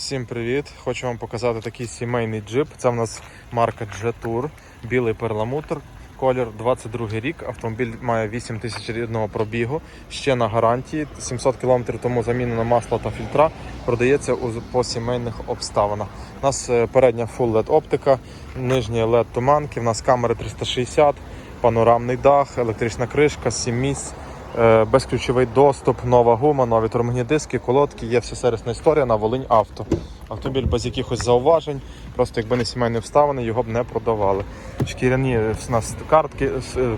Всім привіт! Хочу вам показати такий сімейний джип. Це в нас марка Jetour, білий перламутр, колір 22 рік. Автомобіль має 8 тисяч рідного пробігу, ще на гарантії. 700 км тому замінено масло та фільтра. Продається по сімейних обставинах. У нас е, передня Full LED оптика, нижні LED туманки, у нас камери 360, панорамний дах, електрична кришка, 7 місць. Е, Безключовий доступ, нова гума, нові тормозні диски, колодки, є вся сервісна історія на Волинь Авто. Автомобіль без якихось зауважень, просто якби не сімейні обставини, його б не продавали. Шкіряні в нас картки,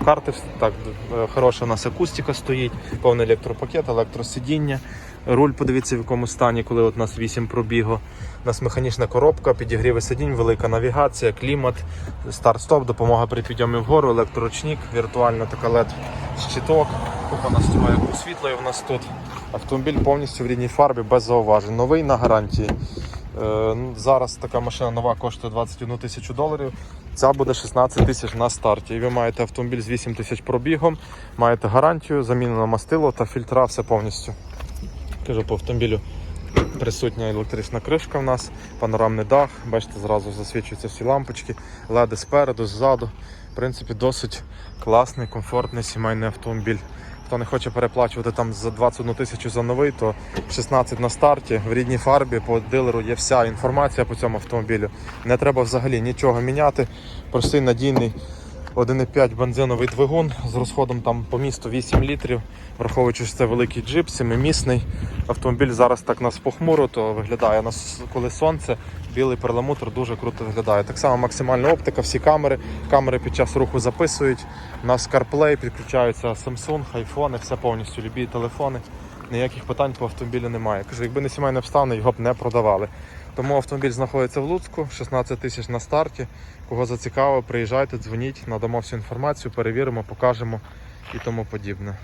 карти, так, е, хороша у нас акустика стоїть, повний електропакет, електросидіння. Руль, подивіться, в якому стані, коли от у нас 8 пробігу. У нас механічна коробка, підігріви сидінь, велика навігація, клімат, старт-стоп, допомога при підйомі вгору, електроручник, віртуальна така LED щиток, купа настроєк освітлої в нас тут. Автомобіль повністю в рідній фарбі без зауважень. Новий на гарантії. Е, ну, зараз така машина нова коштує 21 тисячу доларів. Ця буде 16 тисяч на старті. І ви маєте автомобіль з 8 тисяч пробігом, маєте гарантію, замінено мастило та фільтра, все повністю. Кажу по автомобілю. Присутня електрична кришка в нас, панорамний дах, бачите, зразу засвічуються всі лампочки, леди спереду, ззаду. В принципі, досить класний, комфортний сімейний автомобіль. Хто не хоче переплачувати там за 21 тисячу за новий, то 16 на старті. В рідній фарбі по дилеру є вся інформація по цьому автомобілю. Не треба взагалі нічого міняти. Простий надійний 1,5 бензиновий двигун з розходом там по місту 8 літрів. Враховуючи, що це великий джип, семимісний. Автомобіль зараз так нас похмуро, то виглядає нас, коли сонце, білий перламутр дуже круто виглядає. Так само максимальна оптика, всі камери. Камери під час руху записують. У нас CarPlay, підключаються Samsung, айфони, все повністю, любі телефони. Ніяких питань по автомобілю немає. Кажу, якби не сімейне обставини, його б не продавали. Тому автомобіль знаходиться в Луцьку, 16 тисяч на старті. Кого зацікавило, приїжджайте, дзвоніть, надамо всю інформацію, перевіримо, покажемо і тому подібне.